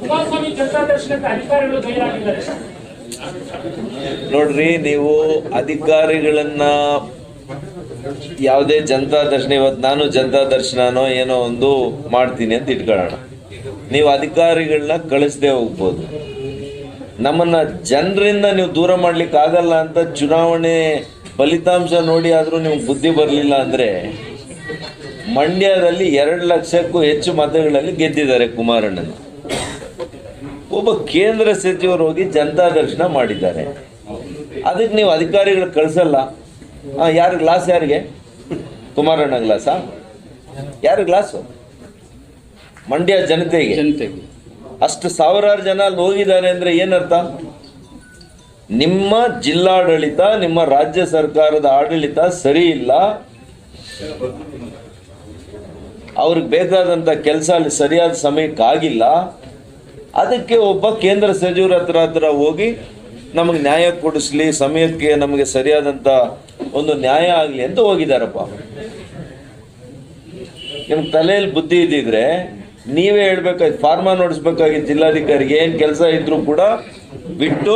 ಕುಮಾರಸ್ವಾಮಿ ಜನತಾ ದರ್ಶನಕ್ಕೆ ಅಧಿಕಾರಿಗಳು ಗೈರಾಗಿದ್ದಾರೆ ನೋಡ್ರಿ, ನೀವು ಅಧಿಕಾರಿಗಳನ್ನ ಯಾವುದೇ ಜನತಾ ದರ್ಶನ, ಇವತ್ತು ನಾನು ಜನತಾ ದರ್ಶನನೋ ಏನೋ ಒಂದು ಮಾಡ್ತೀನಿ ಅಂತ ಇಟ್ಕೊಳ್ಳೋಣ. ನೀವು ಅಧಿಕಾರಿಗಳನ್ನ ಕಳಿಸದೆ ಹೋಗ್ಬೋದು. ನಮ್ಮನ್ನ ಜನರಿಂದ ನೀವು ದೂರ ಮಾಡ್ಲಿಕ್ಕೆ ಆಗಲ್ಲ ಅಂತ ಚುನಾವಣೆ ಫಲಿತಾಂಶ ನೋಡಿ ಆದರೂ ನಿಮ್ಗೆ ಬುದ್ಧಿ ಬರಲಿಲ್ಲ ಅಂದರೆ ಮಂಡ್ಯದಲ್ಲಿ ಎರಡು ಲಕ್ಷಕ್ಕೂ ಹೆಚ್ಚು ಮತಗಳಲ್ಲಿ ಗೆದ್ದಿದ್ದಾರೆ ಕುಮಾರಣ್ಣನ. ಒಬ್ಬ ಕೇಂದ್ರ ಸಚಿವರು ಹೋಗಿ ಜನತಾ ದರ್ಶನ ಮಾಡಿದ್ದಾರೆ. ಅದಕ್ಕೆ ನೀವು ಅಧಿಕಾರಿಗಳು ಕಳಿಸಲ್ಲ. ಹಾಂ ಯಾರು ಗ್ಲಾಸ್ ಯಾರಿಗೆ? ಕುಮಾರಣ್ಣ ಗ್ಲಾಸಾ? ಯಾರು ಗ್ಲಾಸು? ಮಂಡ್ಯ ಜನತೆಗೆ. ಜನತೆಗೆ. ಅಷ್ಟು ಸಾವಿರಾರು ಜನ ಅಲ್ಲಿ ಹೋಗಿದ್ದಾರೆ ಅಂದರೆ ಏನರ್ಥ? ನಿಮ್ಮ ಜಿಲ್ಲಾಡಳಿತ ನಿಮ್ಮ ರಾಜ್ಯ ಸರ್ಕಾರದ ಆಡಳಿತ ಸರಿ ಇಲ್ಲ. ಅವ್ರಿಗೆ ಬೇಕಾದಂಥ ಕೆಲಸ ಅಲ್ಲಿ ಸರಿಯಾದ ಸಮಯಕ್ಕೆ ಆಗಿಲ್ಲ ಅದಕ್ಕೆ ಒಬ್ಬ ಕೇಂದ್ರ ಸಚಿವರ ಹತ್ರ ಹತ್ರ ಹೋಗಿ ನಮಗೆ ನ್ಯಾಯ ಕೊಡಿಸ್ಲಿ, ಸಮಯಕ್ಕೆ ನಮಗೆ ಸರಿಯಾದಂಥ ಒಂದು ನ್ಯಾಯ ಆಗಲಿ ಅಂತ ಹೋಗಿದ್ದಾರಪ್ಪ ನಿಮ್ಮ ತಲೆಯಲ್ಲಿ ಬುದ್ಧಿ ಇದ್ದಿದ್ರೆ ನೀವೇ ಹೇಳ್ಬೇಕಾಯ್ತು, ಫಾರ್ಮಾ ನೋಡಿಸ್ಬೇಕಾಗಿತ್ತು ಜಿಲ್ಲಾಧಿಕಾರಿಗೆ ಏನು ಕೆಲಸ ಇದ್ರೂ ಕೂಡ ಬಿಟ್ಟು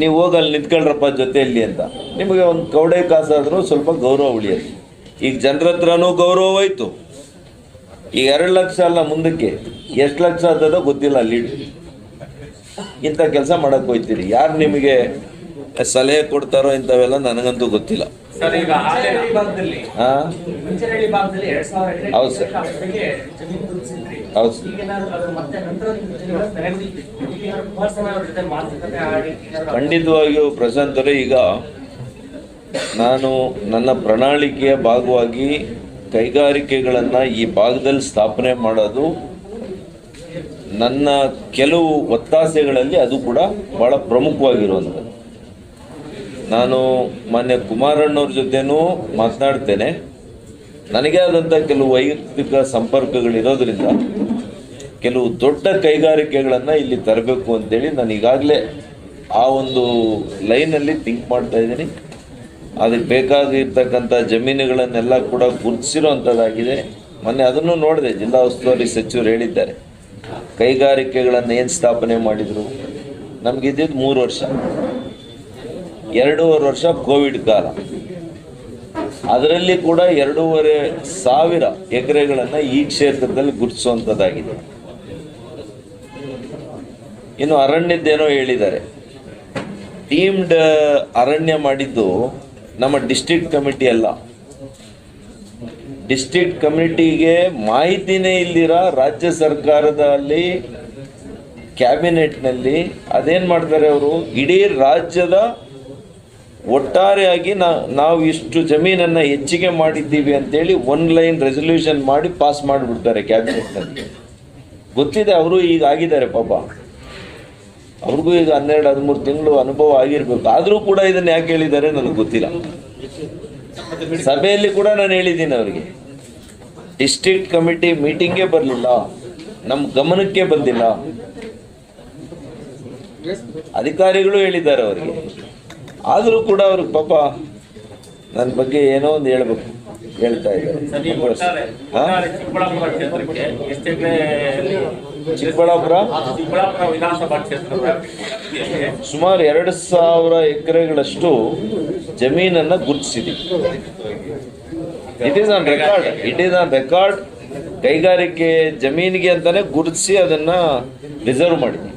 ನೀವು ಹೋಗಿ ಅಲ್ಲಿ ನಿಂತ್ಕೊಳ್ರಪ್ಪ ಜೊತೆಯಲ್ಲಿ ಅಂತ. ನಿಮಗೆ ಒಂದು ಕೌಡೆ ಕಾಸಾದರೂ ಸ್ವಲ್ಪ ಗೌರವ ಉಳಿಯೋದು ಈಗ ಜನರ ಹತ್ರನೂ ಗೌರವ ಹೋಯ್ತು. ಈಗ ಎರಡು ಲಕ್ಷ ಅಲ್ಲ ಮುಂದಕ್ಕೆ. ಎಷ್ಟು ಲಕ್ಷ ಆಗ್ತದೋ ಗೊತ್ತಿಲ್ಲ ಲೀಡ್ ಇಂಥ ಕೆಲಸ ಮಾಡಕ್ಕೆ ಹೋಯ್ತೀರಿ. ಯಾರು ನಿಮಗೆ ಸಲಹೆ ಕೊಡ್ತಾರೋ ಇಂಥವೆಲ್ಲ ನನಗಂತೂ ಗೊತ್ತಿಲ್ಲ. ಹೌದು ಸರ್. ಹೌದು ಖಂಡಿತವಾಗಿಯೂ ಪ್ರಶಾಂತರೇ ಈಗ ನಾನು ನನ್ನ ಪ್ರಣಾಳಿಕೆಯ ಭಾಗವಾಗಿ ಕೈಗಾರಿಕೆಗಳನ್ನು ಈ ಭಾಗದಲ್ಲಿ ಸ್ಥಾಪನೆ ಮಾಡೋದು ನನ್ನ ಕೆಲವು ಒತ್ತಾಸೆಗಳಲ್ಲಿ ಅದು ಕೂಡ ಭಾಳ ಪ್ರಮುಖವಾಗಿರುವಂಥದ್ದು. ನಾನು ಮಾನ್ಯ ಕುಮಾರಣ್ಣವ್ರ ಜೊತೆನೂ ಮಾತನಾಡ್ತೇನೆ. ನನಗೆ ಆದಂಥ ಕೆಲವು ವೈಯಕ್ತಿಕ ಸಂಪರ್ಕಗಳಿರೋದ್ರಿಂದ ಕೆಲವು ದೊಡ್ಡ ಕೈಗಾರಿಕೆಗಳನ್ನು ಇಲ್ಲಿ ತರಬೇಕು ಅಂತೇಳಿ ನಾನು ಈಗಾಗಲೇ ಆ ಒಂದು ಲೈನಲ್ಲಿ ಥಿಂಕ್ ಮಾಡ್ತಾ ಇದ್ದೀನಿ. ಅದಕ್ಕೆ ಬೇಕಾಗಿರ್ತಕ್ಕಂಥ ಜಮೀನುಗಳನ್ನೆಲ್ಲ ಕೂಡ ಗುರುತಿಸಿರುವಂಥದ್ದಾಗಿದೆ. ಮೊನ್ನೆ ಅದನ್ನು ನೋಡಿದೆ, ಜಿಲ್ಲಾ ಉಸ್ತುವಾರಿ ಸಚಿವರು ಹೇಳಿದ್ದಾರೆ. ಕೈಗಾರಿಕೆಗಳನ್ನು ಏನು ಸ್ಥಾಪನೆ ಮಾಡಿದರು? ನಮಗಿದ್ದಿದ್ದು ಮೂರು ವರ್ಷ. ಎರಡೂವರೆ ವರ್ಷ ಕೋವಿಡ್ ಕಾಲ. ಅದರಲ್ಲಿ ಕೂಡ ಎರಡೂವರೆ ಸಾವಿರ ಎಕರೆಗಳನ್ನು ಈ ಕ್ಷೇತ್ರದಲ್ಲಿ ಗುರುತಿಸುವಂಥದ್ದಾಗಿದೆ. ಇನ್ನು ಅರಣ್ಯದ್ದೇನೋ ಹೇಳಿದ್ದಾರೆ. ಟೀಮ್ಡ್ ಅರಣ್ಯ ಮಾಡಿದ್ದು ನಮ್ಮ ಡಿಸ್ಟ್ರಿಕ್ಟ್ ಕಮಿಟಿ ಅಲ್ಲ. ಡಿಸ್ಟ್ರಿಕ್ಟ್ ಕಮಿಟಿಗೆ ಮಾಹಿತಿನೇ ಇಲ್ದಿರ ರಾಜ್ಯ ಸರ್ಕಾರದಲ್ಲಿ ಕ್ಯಾಬಿನೆಟ್ನಲ್ಲಿ ಅದೇನು ಮಾಡ್ತಾರೆ ಅವರು? ಇಡೀ ರಾಜ್ಯದ ಒಟ್ಟಾರೆಯಾಗಿ ನಾ, ನಾವು ಇಷ್ಟು ಜಮೀನನ್ನು ಹೆಚ್ಚಿಗೆ ಮಾಡಿದ್ದೀವಿ ಅಂತೇಳಿ ಒನ್ ಲೈನ್ ರೆಸೊಲ್ಯೂಷನ್ ಮಾಡಿ ಪಾಸ್ ಮಾಡಿಬಿಡ್ತಾರೆ ಕ್ಯಾಬಿನೆಟ್ನಲ್ಲಿ ಗೊತ್ತಿದೆ, ಅವರು ಈಗ ಆಗಿದ್ದಾರೆ ಪಾಪ. ಅವ್ರಿಗೂ ಈಗ ಹನ್ನೆರಡು, ಹದಿಮೂರು ತಿಂಗಳು ಅನುಭವ ಆಗಿರ್ಬೇಕು. ಆದರೂ ಕೂಡ ಇದನ್ನು ಯಾಕೆ ಹೇಳಿದ್ದಾರೆ ನನಗೆ ಗೊತ್ತಿಲ್ಲ. ಸಭೆಯಲ್ಲಿ ಕೂಡ ನಾನು ಹೇಳಿದ್ದೀನಿ ಅವರಿಗೆ. ಡಿಸ್ಟ್ರಿಕ್ಟ್ ಕಮಿಟಿ ಮೀಟಿಂಗೇ ಬರಲಿಲ್ಲ. ನಮ್ಮ ಗಮನಕ್ಕೆ ಬಂದಿಲ್ಲ. ಅಧಿಕಾರಿಗಳು ಹೇಳಿದ್ದಾರೆ ಅವರಿಗೆ. ಆದರೂ ಕೂಡ ಅವ್ರಿಗೆ ಪಾಪ ನನ್ನ ಬಗ್ಗೆ ಏನೋ ಒಂದು ಹೇಳ್ಬೇಕು. ಹೇಳ್ತಾ ಇದ್ದಾರೆ. ಚಿಕ್ಕಬಳ್ಳಾಪುರ ಸುಮಾರು ಎರಡು ಸಾವಿರ ಎಕರೆಗಳಷ್ಟು ಜಮೀನನ್ನು ಗುರುತಿಸಿದೆ it is on record it is on record ಕೈಗಾರಿಕೆ ಜಮೀನಿಗೆ ಅಂತಾನೆ ಗುರುತಿಸಿ ಅದನ್ನ ರಿಸರ್ವ್ ಮಾಡಿದೆ